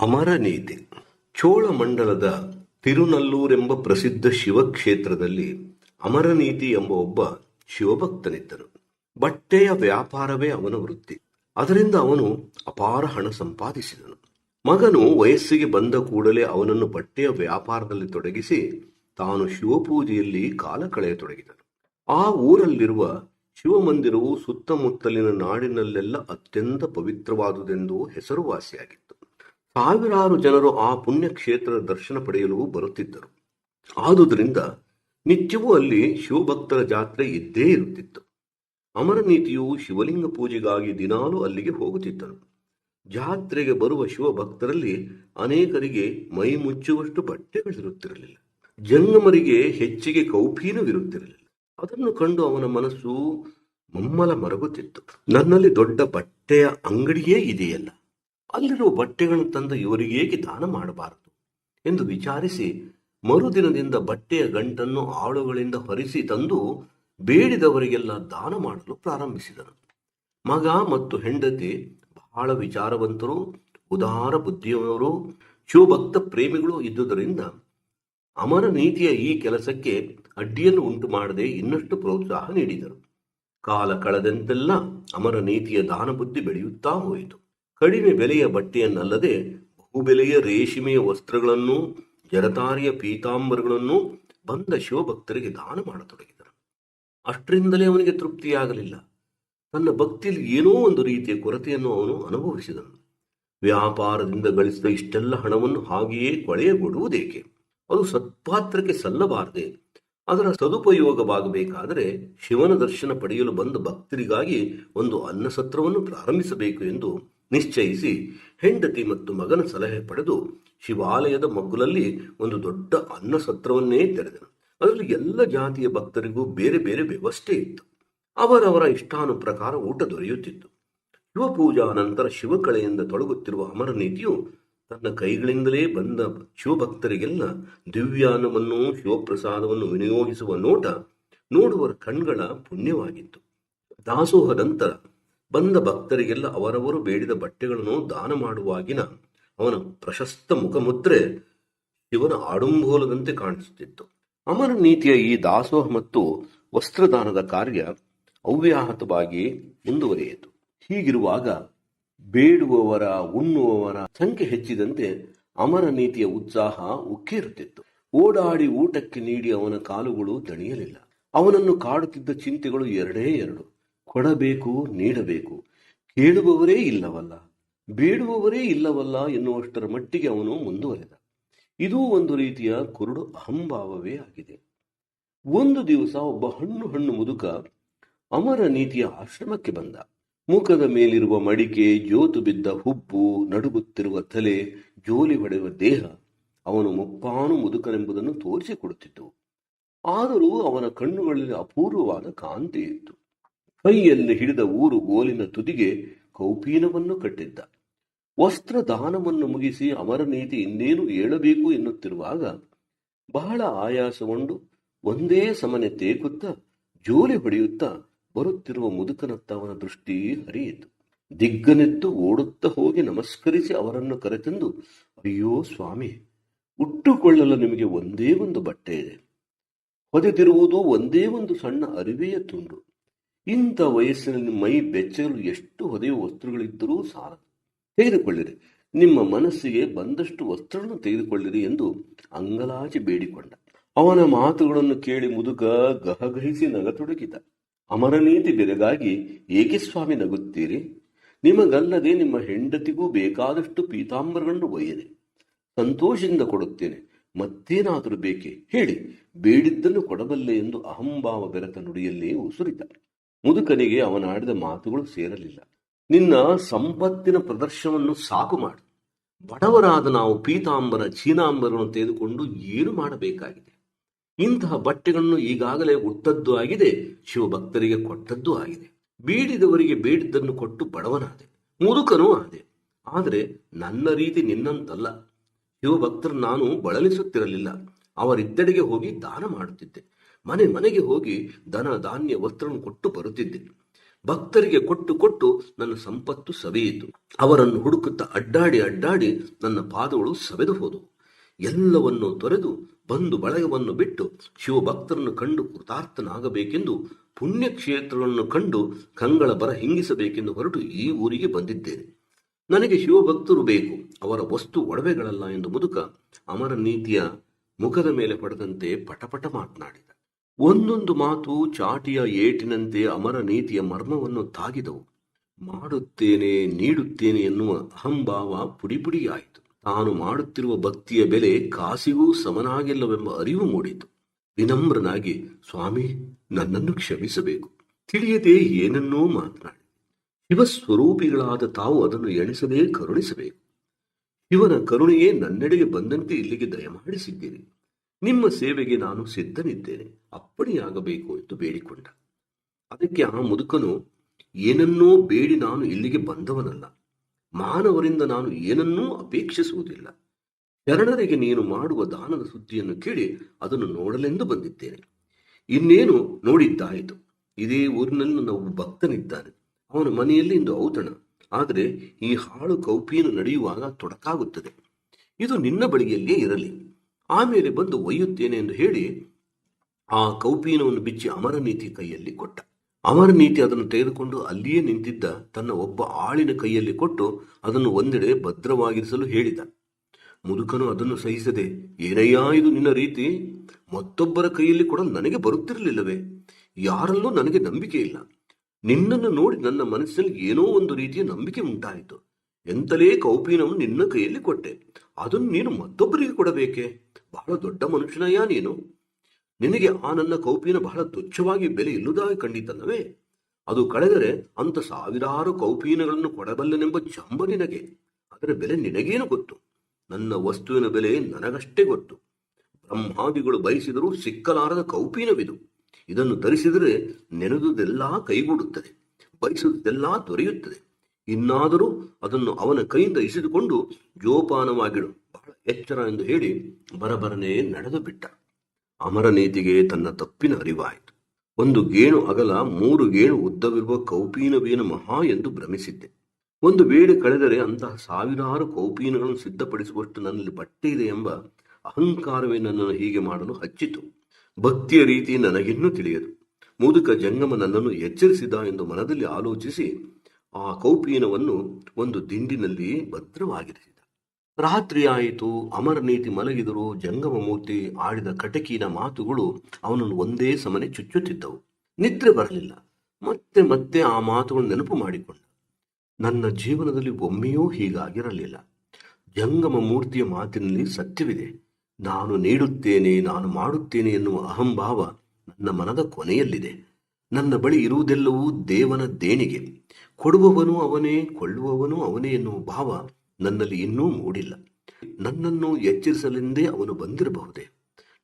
ಅಮರ ನೀತಿ ಚೋಳಮಂಡಲದ ತಿರುನಲ್ಲೂರೆಂಬ ಪ್ರಸಿದ್ಧ ಶಿವಕ್ಷೇತ್ರದಲ್ಲಿ ಅಮರನೀತಿ ಎಂಬ ಒಬ್ಬ ಶಿವಭಕ್ತನಿದ್ದನು. ಬಟ್ಟೆಯ ವ್ಯಾಪಾರವೇ ಅವನ ವೃತ್ತಿ. ಅದರಿಂದ ಅವನು ಅಪಾರ ಹಣ ಸಂಪಾದಿಸಿದನು. ಮಗನು ವಯಸ್ಸಿಗೆ ಬಂದ ಕೂಡಲೇ ಅವನನ್ನು ಬಟ್ಟೆಯ ವ್ಯಾಪಾರದಲ್ಲಿ ತೊಡಗಿಸಿ ತಾನು ಶಿವಪೂಜೆಯಲ್ಲಿ ಕಾಲ ಕಳೆಯತೊಡಗಿದನು. ಆ ಊರಲ್ಲಿರುವ ಶಿವಮಂದಿರವು ಸುತ್ತಮುತ್ತಲಿನ ನಾಡಿನಲ್ಲೆಲ್ಲ ಅತ್ಯಂತ ಪವಿತ್ರವಾದುದೆಂದು ಹೆಸರುವಾಸಿಯಾಗಿತ್ತು. ಸಾವಿರಾರು ಜನರು ಆ ಪುಣ್ಯಕ್ಷೇತ್ರದ ದರ್ಶನ ಪಡೆಯಲು ಬರುತ್ತಿದ್ದರು. ಆದುದರಿಂದ ನಿತ್ಯವೂ ಅಲ್ಲಿ ಶಿವಭಕ್ತರ ಜಾತ್ರೆ ಇದ್ದೇ ಇರುತ್ತಿತ್ತು. ಅಮರನೀತಿಯು ಶಿವಲಿಂಗ ಪೂಜೆಗಾಗಿ ದಿನಾಲೂ ಅಲ್ಲಿಗೆ ಹೋಗುತ್ತಿದ್ದರು ಜಾತ್ರೆಗೆ ಬರುವ ಶಿವಭಕ್ತರಲ್ಲಿ ಅನೇಕರಿಗೆ ಮೈ ಮುಚ್ಚುವಷ್ಟು ಬಟ್ಟೆಗಳಿರುತ್ತಿರಲಿಲ್ಲ. ಜಂಗಮರಿಗೆ ಹೆಚ್ಚಿಗೆ ಕೌಪೀನವಿರುತ್ತಿರಲಿಲ್ಲ. ಅದನ್ನು ಕಂಡು ಅವನ ಮನಸ್ಸು ಮಮ್ಮಲ ಮರಗುತ್ತಿತ್ತು. ನನ್ನಲ್ಲಿ ದೊಡ್ಡ ಬಟ್ಟೆಯ ಅಂಗಡಿಯೇ ಇದೆಯಲ್ಲ. ಅಲ್ಲಿರುವ ಬಟ್ಟೆಗಳನ್ನು ತಂದು ಇವರಿಗೇಕೆ ದಾನ ಮಾಡಬಾರದು ಎಂದು ವಿಚಾರಿಸಿ ಮರುದಿನದಿಂದ ಬಟ್ಟೆಯ ಗಂಟನ್ನು ಆಳುಗಳಿಂದ ಹೊರಿಸಿ ತಂದು ಬೇಡಿದವರಿಗೆಲ್ಲ ದಾನ ಮಾಡಲು ಪ್ರಾರಂಭಿಸಿದನು. ಮಗ ಮತ್ತು ಹೆಂಡತಿ ಬಹಳ ವಿಚಾರವಂತರು, ಉದಾರ ಬುದ್ಧಿಯವರು ಶಿವಭಕ್ತ ಪ್ರೇಮಿಗಳು ಇದ್ದುದರಿಂದ ಅಮರ ನೀತಿಯ ಈ ಕೆಲಸಕ್ಕೆ ಅಡ್ಡಿಯನ್ನು ಉಂಟು ಮಾಡದೆ ಇನ್ನಷ್ಟು ಪ್ರೋತ್ಸಾಹ ನೀಡಿದರು. ಕಾಲ ಕಳೆದಂತೆಲ್ಲ ಅಮರ ನೀತಿಯ ದಾನ ಬುದ್ಧಿ ಬೆಳೆಯುತ್ತಾ ಹೋಯಿತು. ಕಡಿಮೆ ಬೆಲೆಯ ಬಟ್ಟೆಯನ್ನಲ್ಲದೆ ಬಹುಬೆಲೆಯ ರೇಷ್ಮೆಯ ವಸ್ತ್ರಗಳನ್ನು, ಜರತಾರಿಯ ಪೀತಾಂಬರಗಳನ್ನು ಬಂದ ಶಿವಭಕ್ತರಿಗೆ ದಾನ ಮಾಡತೊಡಗಿದರು. ಅಷ್ಟರಿಂದಲೇ ಅವನಿಗೆ ತೃಪ್ತಿಯಾಗಲಿಲ್ಲ. ತನ್ನ ಭಕ್ತಿಯಲ್ಲಿ ಏನೋ ಒಂದು ರೀತಿಯ ಕೊರತೆಯನ್ನು ಅವನು ಅನುಭವಿಸಿದನು. ವ್ಯಾಪಾರದಿಂದ ಗಳಿಸಿದ ಇಷ್ಟೆಲ್ಲ ಹಣವನ್ನು ಹಾಗೆಯೇ ಕೊಳೆಯಗೊಡುವುದೇಕೆ? ಅದು ಸತ್ಪಾತ್ರಕ್ಕೆ ಸಲ್ಲಬಾರದೆ, ಅದರ ಸದುಪಯೋಗವಾಗಬೇಕಾದರೆ ಶಿವನ ದರ್ಶನ ಪಡೆಯಲು ಬಂದ ಭಕ್ತರಿಗಾಗಿ ಒಂದು ಅನ್ನಸತ್ರವನ್ನು ಪ್ರಾರಂಭಿಸಬೇಕು ಎಂದು ನಿಶ್ಚಯಿಸಿ ಹೆಂಡತಿ ಮತ್ತು ಮಗನ ಸಲಹೆ ಪಡೆದು ಶಿವಾಲಯದ ಮಗ್ಗುಲಲ್ಲಿ ಒಂದು ದೊಡ್ಡ ಅನ್ನ ಸತ್ರವನ್ನೇ ತೆರೆದನು. ಅದರಲ್ಲಿ ಎಲ್ಲ ಜಾತಿಯ ಭಕ್ತರಿಗೂ ಬೇರೆ ಬೇರೆ ವ್ಯವಸ್ಥೆ ಇತ್ತು. ಅವರವರ ಇಷ್ಟಾನು ಪ್ರಕಾರ ಊಟ ದೊರೆಯುತ್ತಿತ್ತು. ಶಿವಪೂಜಾ ನಂತರ ಶಿವಕಳೆಯಿಂದ ತೊಡಗುತ್ತಿರುವ ಅಮರನೀತಿಯು ತನ್ನ ಕೈಗಳಿಂದಲೇ ಬಂದ ಶಿವಭಕ್ತರಿಗೆಲ್ಲ ದಿವ್ಯಾನವನ್ನು ಶಿವಪ್ರಸಾದವನ್ನು ವಿನಿಯೋಗಿಸುವ ನೋಟ ನೋಡುವರ ಕಣ್ಗಳ ಪುಣ್ಯವಾಗಿತ್ತು. ದಾಸೋಹ ನಂತರ ಬಂದ ಭಕ್ತರಿಗೆಲ್ಲ ಅವರವರು ಬೇಡಿದ ಬಟ್ಟೆಗಳನ್ನು ದಾನ ಮಾಡುವಾಗಿನ ಅವನ ಪ್ರಶಸ್ತ ಮುಖಮುದ್ರೆ ಶಿವನ ಆಡುಂಬೋಲದಂತೆ ಕಾಣಿಸುತ್ತಿತ್ತು. ಅಮರ ನೀತಿಯ ಈ ದಾಸೋಹ ಮತ್ತು ವಸ್ತ್ರದಾನದ ಕಾರ್ಯ ಅವ್ಯಾಹತವಾಗಿ ಮುಂದುವರಿಯಿತು. ಹೀಗಿರುವಾಗ ಬೇಡುವವರ, ಉಣ್ಣುವವರ ಸಂಖ್ಯೆ ಹೆಚ್ಚಿದಂತೆ ಅಮರ ನೀತಿಯ ಉತ್ಸಾಹ ಉಕ್ಕೇರುತ್ತಿತ್ತು. ಓಡಾಡಿ ಊಟಕ್ಕೆ ನೀಡಿ ಅವನ ಕಾಲುಗಳು ದಣಿಯಲಿಲ್ಲ. ಅವನನ್ನು ಕಾಡುತ್ತಿದ್ದ ಚಿಂತೆಗಳು ಎರಡೇ ಎರಡು. ಕೊಡಬೇಕು, ನೀಡಬೇಕು. ಕೇಳುವವರೇ ಇಲ್ಲವಲ್ಲ? ಬೇಡುವವರೇ ಇಲ್ಲವಲ್ಲ ಎನ್ನುವಷ್ಟರ ಮಟ್ಟಿಗೆ ಅವನು ಮುಂದುವರೆದ. ಇದು ಒಂದು ರೀತಿಯ ಕುರುಡು ಅಹಂಭಾವವೇ ಆಗಿದೆ. ಒಂದು ದಿವಸ ಒಬ್ಬ ಹಣ್ಣು ಹಣ್ಣು ಮುದುಕ ಅಮರ ನೀತಿಯ ಆಶ್ರಮಕ್ಕೆ ಬಂದ. ಮುಖದ ಮೇಲಿರುವ ಮಡಿಕೆ, ಜೋತು ಬಿದ್ದ ಹುಬ್ಬು, ನಡುಗುತ್ತಿರುವ ತಲೆ, ಜೋಲಿ ಹೊಡೆಯುವ ದೇಹ ಅವನು ಮುಪ್ಪಾನು ಮುದುಕನೆಂಬುದನ್ನು ತೋರಿಸಿಕೊಡುತ್ತಿತ್ತು. ಆದರೂ ಅವನ ಕಣ್ಣುಗಳಲ್ಲಿ ಅಪೂರ್ವವಾದ ಕಾಂತಿ ಇತ್ತು. ಕೈಯಲ್ಲಿ ಹಿಡಿದ ಊರು ಗೋಲಿನ ತುದಿಗೆ ಕೌಪೀನವನ್ನು ಕಟ್ಟಿದ್ದ. ವಸ್ತ್ರ ದಾನವನ್ನು ಮುಗಿಸಿ ಅಮರ ನೀತಿ ಇನ್ನೇನು ಏಳಬೇಕು ಎನ್ನುತ್ತಿರುವಾಗ ಬಹಳ ಆಯಾಸಗೊಂಡು ಒಂದೇ ಸಮನೆ ತೇಕುತ್ತಾ ಜೋಲಿ ಹೊಡೆಯುತ್ತಾ ಬರುತ್ತಿರುವ ಮುದುಕನತ್ತ ಅವನ ದೃಷ್ಟಿ ಹರಿಯಿತು. ದಿಗ್ಗನೆದ್ದು ಓಡುತ್ತಾ ಹೋಗಿ ನಮಸ್ಕರಿಸಿ ಅವರನ್ನು ಕರೆತಂದು, ಅಯ್ಯೋ ಸ್ವಾಮಿ, ಉಟ್ಟುಕೊಳ್ಳಲು ನಿಮಗೆ ಒಂದೇ ಒಂದು ಬಟ್ಟೆ ಇದೆ. ಹೊದೆದಿರುವುದು ಒಂದೇ ಒಂದು ಸಣ್ಣ ಅರಿವೆಯ ತುಂಡು. ಇಂಥ ವಯಸ್ಸಿನಲ್ಲಿ ಮೈ ಬೆಚ್ಚಲು ಎಷ್ಟು ಹೊದೆಯುವ ವಸ್ತ್ರಗಳಿದ್ದರೂ ಸಾಲದು. ತೆಗೆದುಕೊಳ್ಳಿರಿ. ನಿಮ್ಮ ಮನಸ್ಸಿಗೆ ಬಂದಷ್ಟು ವಸ್ತ್ರಗಳನ್ನು ತೆಗೆದುಕೊಳ್ಳಿರಿ ಎಂದು ಅಂಗಲಾಚಿ ಬೇಡಿಕೊಂಡ. ಅವನ ಮಾತುಗಳನ್ನು ಕೇಳಿ ಮುದುಕ ಗಹಗಹಿಸಿ ನಗತೊಡಗಿದ. ಅಮರನೀತಿ ಬೆರಗಾಗಿ ಏಕೆ ಸ್ವಾಮಿ ನಗುತ್ತೀರಿ? ನಿಮಗಲ್ಲದೆ ನಿಮ್ಮ ಹೆಂಡತಿಗೂ ಬೇಕಾದಷ್ಟು ಪೀತಾಂಬರಗಳನ್ನು ಒಯ್ಯದೆ ಸಂತೋಷದಿಂದ ಕೊಡುತ್ತೇನೆ. ಮತ್ತೇನಾದರೂ ಬೇಕೆ ಹೇಳಿ. ಬೇಡಿದ್ದನ್ನು ಕೊಡಬಲ್ಲೆ ಎಂದು ಅಹಂಭಾವ ಬೆರೆತ ನುಡಿಯಲ್ಲೇ ಉಸುರಿದ. ಮುದುಕನಿಗೆ ಅವನಾಡಿದ ಮಾತುಗಳು ಸೇರಲಿಲ್ಲ. ನಿನ್ನ ಸಂಪತ್ತಿನ ಪ್ರದರ್ಶನವನ್ನು ಸಾಕು ಮಾಡು. ಬಡವರಾದ ನಾವು ಪೀತಾಂಬರ ಚೀನಾಂಬರವನ್ನು ತೆಗೆದುಕೊಂಡು ಏನು ಮಾಡಬೇಕಾಗಿದೆ? ಇಂತಹ ಬಟ್ಟೆಗಳನ್ನು ಈಗಾಗಲೇ ಉಟ್ಟದ್ದು ಆಗಿದೆ, ಶಿವಭಕ್ತರಿಗೆ ಕೊಟ್ಟದ್ದು ಆಗಿದೆ. ಬೇಡಿದವರಿಗೆ ಬೇಡಿದ್ದನ್ನು ಕೊಟ್ಟು ಬಡವನಾದೆ, ಮುದುಕನೂ ಆದೆ. ಆದರೆ ನನ್ನ ರೀತಿ ನಿನ್ನಂತಲ್ಲ. ಶಿವಭಕ್ತರು ನಾನು ಬಳಲಿಸುತ್ತಿರಲಿಲ್ಲ. ಅವರಿದ್ದೆಡೆಗೆ ಹೋಗಿ ದಾನ ಮಾಡುತ್ತಿದ್ದೆ. ಮನೆ ಮನೆಗೆ ಹೋಗಿ ದನ ಧಾನ್ಯ ವಸ್ತ್ರವನ್ನು ಕೊಟ್ಟು ಬರುತ್ತಿದ್ದೆ. ಭಕ್ತರಿಗೆ ಕೊಟ್ಟು ಕೊಟ್ಟು ನನ್ನ ಸಂಪತ್ತು ಸವೆಯಿತು. ಅವರನ್ನು ಹುಡುಕುತ್ತಾ ಅಡ್ಡಾಡಿ ಅಡ್ಡಾಡಿ ನನ್ನ ಪಾದಗಳು ಸವೆದು ಹೋದವು. ಎಲ್ಲವನ್ನು ತೊರೆದು ಬಂದು ಬಳಗವನ್ನು ಬಿಟ್ಟು ಶಿವಭಕ್ತರನ್ನು ಕಂಡು ಕೃತಾರ್ಥನಾಗಬೇಕೆಂದು ಪುಣ್ಯಕ್ಷೇತ್ರಗಳನ್ನು ಕಂಡು ಕಂಗಳ ಬರ ಹಿಂಗಿಸಬೇಕೆಂದು ಹೊರಟು ಈ ಊರಿಗೆ ಬಂದಿದ್ದೇನೆ. ನನಗೆ ಶಿವಭಕ್ತರು ಬೇಕು. ಅವರ ವಸ್ತು ಒಡವೆಗಳಲ್ಲ ಎಂದು ಮುದುಕ ಅಮರ ನೀತಿಯ ಮುಖದ ಮೇಲೆ ಪಡೆದಂತೆ ಪಟಪಟ ಮಾತನಾಡಿದ. ಒಂದೊಂದು ಮಾತು ಚಾಟಿಯ ಏಟಿನಂತೆ ಅಮರ ನೀತಿಯ ಮರ್ಮವನ್ನು ತಾಗಿದವು. ಮಾಡುತ್ತೇನೆ, ನೀಡುತ್ತೇನೆ ಎನ್ನುವ ಅಹಂಭಾವ ಪುಡಿಪುಡಿಯಾಯಿತು. ತಾನು ಮಾಡುತ್ತಿರುವ ಭಕ್ತಿಯ ಬೆಲೆ ಕಾಸಿಗೂ ಸಮನಾಗಿಲ್ಲವೆಂಬ ಅರಿವು ಮೂಡಿತು. ವಿನಮ್ರನಾಗಿ, ಸ್ವಾಮಿ, ನನ್ನನ್ನು ಕ್ಷಮಿಸಬೇಕು. ತಿಳಿಯದೆ ಏನನ್ನೋ ಮಾತನಾಡಿ. ಶಿವಸ್ವರೂಪಿಗಳಾದ ತಾವು ಅದನ್ನು ಎಣಿಸದೇ ಕರುಣಿಸಬೇಕು. ಶಿವನ ಕರುಣೆಯೇ ನನ್ನೆಡೆಗೆ ಬಂದಂತೆ ಇಲ್ಲಿಗೆ ದಯಮಾಡಿಸಿದ್ದೀರಿ. ನಿಮ್ಮ ಸೇವೆಗೆ ನಾನು ಸಿದ್ಧನಿದ್ದೇನೆ. ಅಪ್ಪಣೆಯಾಗಬೇಕು ಎಂದು ಬೇಡಿಕೊಂಡ. ಅದಕ್ಕೆ ಆ ಮುದುಕನು, ಏನನ್ನೋ ಬೇಡಿ, ನಾನು ಇಲ್ಲಿಗೆ ಬಂದವನಲ್ಲ. ಮಾನವರಿಂದ ನಾನು ಏನನ್ನೂ ಅಪೇಕ್ಷಿಸುವುದಿಲ್ಲ. ಶರಣರಿಗೆ ನೀನು ಮಾಡುವ ದಾನದ ಸುದ್ದಿಯನ್ನು ಕೇಳಿ ಅದನ್ನು ನೋಡಲೆಂದು ಬಂದಿದ್ದೇನೆ. ಇನ್ನೇನು ನೋಡಿದ್ದಾಯಿತು. ಇದೇ ಊರಿನಲ್ಲಿ ನನ್ನ ಒಬ್ಬ ಭಕ್ತನಿದ್ದಾನೆ. ಅವನ ಮನೆಯಲ್ಲಿ ಇಂದು ಔತಣ. ಆದರೆ ಈ ಹಾಳು ಕೌಪಿಯನ್ನು ನಡೆಯುವಾಗ ತೊಡಕಾಗುತ್ತದೆ. ಇದು ನಿನ್ನ ಬಳಿಯಲ್ಲಿಯೇ ಇರಲಿ. ಆಮೇಲೆ ಬಂದು ಒಯ್ಯುತ್ತೇನೆ ಎಂದು ಹೇಳಿ ಆ ಕೌಪೀನವನ್ನು ಬಿಚ್ಚಿ ಅಮರನೀತಿ ಕೈಯಲ್ಲಿ ಕೊಟ್ಟ. ಅಮರನೀತಿ ಅದನ್ನು ತೆಗೆದುಕೊಂಡು ಅಲ್ಲಿಯೇ ನಿಂತಿದ್ದ ತನ್ನ ಒಬ್ಬ ಆಳಿನ ಕೈಯಲ್ಲಿ ಕೊಟ್ಟು ಅದನ್ನು ಒಂದೆಡೆ ಭದ್ರವಾಗಿರಿಸಲು ಹೇಳಿದ. ಮುದುಕನು ಅದನ್ನು ಸಹಿಸದೆ, ಏನಯ್ಯ ಇದು ನಿನ್ನ ರೀತಿ? ಮತ್ತೊಬ್ಬರ ಕೈಯಲ್ಲಿ ಕೂಡ ನನಗೆ ಬರುತ್ತಿರಲಿಲ್ಲವೇ? ಯಾರಲ್ಲೂ ನನಗೆ ನಂಬಿಕೆ ಇಲ್ಲ. ನಿನ್ನನ್ನು ನೋಡಿ ನನ್ನ ಮನಸ್ಸಿನಲ್ಲಿ ಏನೋ ಒಂದು ರೀತಿಯ ನಂಬಿಕೆ ಉಂಟಾಯಿತು. ಎಂತಲೇ ಕೌಪೀನವನ್ನು ನಿನ್ನ ಕೈಯಲ್ಲಿ ಕೊಟ್ಟೆ. ಅದನ್ನು ನೀನು ಮತ್ತೊಬ್ಬರಿಗೆ ಕೊಡಬೇಕೆ? ಬಹಳ ದೊಡ್ಡ ಮನುಷ್ಯನಯ್ಯ ನೀನು? ನಿನಗೆ ಆ ನನ್ನ ಕೌಪಿನ ಬಹಳ ತುಚ್ಛವಾಗಿ ಬೆಲೆ ಇಲ್ಲದಾಗಿ ಕಂಡಿತಲ್ಲವೇ? ಅದು ಕಳೆದರೆ ಅಂತ ಸಾವಿರಾರು ಕೌಪೀನಗಳನ್ನು ಕೊಡಬಲ್ಲನೆಂಬ ಜಂಬ ನಿನಗೆ. ಅದರ ಬೆಲೆ ನಿನಗೇನು ಗೊತ್ತು? ನನ್ನ ವಸ್ತುವಿನ ಬೆಲೆ ನನಗಷ್ಟೇ ಗೊತ್ತು. ಬ್ರಹ್ಮಾದಿಗಳು ಬಯಸಿದರೂ ಸಿಕ್ಕಲಾರದ ಕೌಪೀನವಿದು. ಇದನ್ನು ಧರಿಸಿದರೆ ನೆನೆದುದೆಲ್ಲ ಕೈಗೂಡುತ್ತದೆ. ಬಯಸುವುದೆಲ್ಲ ದೊರೆಯುತ್ತದೆ. ಇನ್ನಾದರೂ ಅದನ್ನು ಅವನ ಕೈಯಿಂದ ಇಸಿದುಕೊಂಡು ಜೋಪಾನವಾಗಿಡು. ಬಹಳ ಎಚ್ಚರ ಎಂದು ಹೇಳಿ ಬರಬರನೆ ನಡೆದು ಬಿಟ್ಟ ಅಮರನೀತಿಗೆ ತನ್ನ ತಪ್ಪಿನ ಅರಿವಾಯಿತು. ಒಂದು ಗೇಣು ಅಗಲ, ಮೂರು ಗೇಣು ಉದ್ದವಿರುವ ಕೌಪೀನವೇನು ಮಹಾ ಎಂದು ಭ್ರಮಿಸಿದ್ದೆ. ಒಂದು ವೇಳೆ ಕಳೆದರೆ ಅಂತಹ ಸಾವಿರಾರು ಕೌಪೀನಗಳನ್ನು ಸಿದ್ಧಪಡಿಸುವಷ್ಟು ನನ್ನಲ್ಲಿ ಬಟ್ಟೆ ಇದೆ ಎಂಬ ಅಹಂಕಾರವೇ ನನ್ನನ್ನು ಹೀಗೆ ಮಾಡಲು ಹಚ್ಚಿತು. ಭಕ್ತಿಯ ರೀತಿ ನನಗಿನ್ನೂ ತಿಳಿಯದು. ಮುದುಕ ಜಂಗಮ ನನ್ನನ್ನು ಎಚ್ಚರಿಸಿದ ಎಂದು ಮನದಲ್ಲಿ ಆಲೋಚಿಸಿ ಆ ಕೌಪೀನವನ್ನು ಒಂದು ದಿಂಡಿನಲ್ಲಿ ಭದ್ರವಾಗಿರಿಸಿದ. ರಾತ್ರಿಯಾಯಿತು ಮಲಗಿದರು ಜಂಗಮ ಮೂರ್ತಿ ಆಡಿದ ಕಟಕಿನ ಮಾತುಗಳು ಅವನನ್ನು ಒಂದೇ ಸಮನೆ ಚುಚ್ಚುತ್ತಿದ್ದವು. ನಿದ್ರೆ ಬರಲಿಲ್ಲ. ಮತ್ತೆ ಮತ್ತೆ ಆ ಮಾತುಗಳು ನೆನಪು ಮಾಡಿಕೊಂಡ. ನನ್ನ ಜೀವನದಲ್ಲಿ ಒಮ್ಮೆಯೂ ಹೀಗಾಗಿರಲಿಲ್ಲ. ಜಂಗಮ ಮೂರ್ತಿಯ ಮಾತಿನಲ್ಲಿ ಸತ್ಯವಿದೆ. ನಾನು ನೀಡುತ್ತೇನೆ, ನಾನು ಮಾಡುತ್ತೇನೆ ಎನ್ನುವ ಅಹಂಭಾವ ನನ್ನ ಮನದ ಕೊನೆಯಲ್ಲಿದೆ. ನನ್ನ ಬಳಿ ಇರುವುದೆಲ್ಲವೂ ದೇವನ ದೇಣಿಗೆ. ಕೊಡುವವನು ಅವನೇ, ಕೊಳ್ಳುವವನು ಅವನೇ ಎನ್ನುವ ಭಾವ ನನ್ನಲ್ಲಿ ಇನ್ನೂ ಮೂಡಿಲ್ಲ. ನನ್ನನ್ನು ಎಚ್ಚರಿಸಲೆಂದೇ ಅವನು ಬಂದಿರಬಹುದೇ?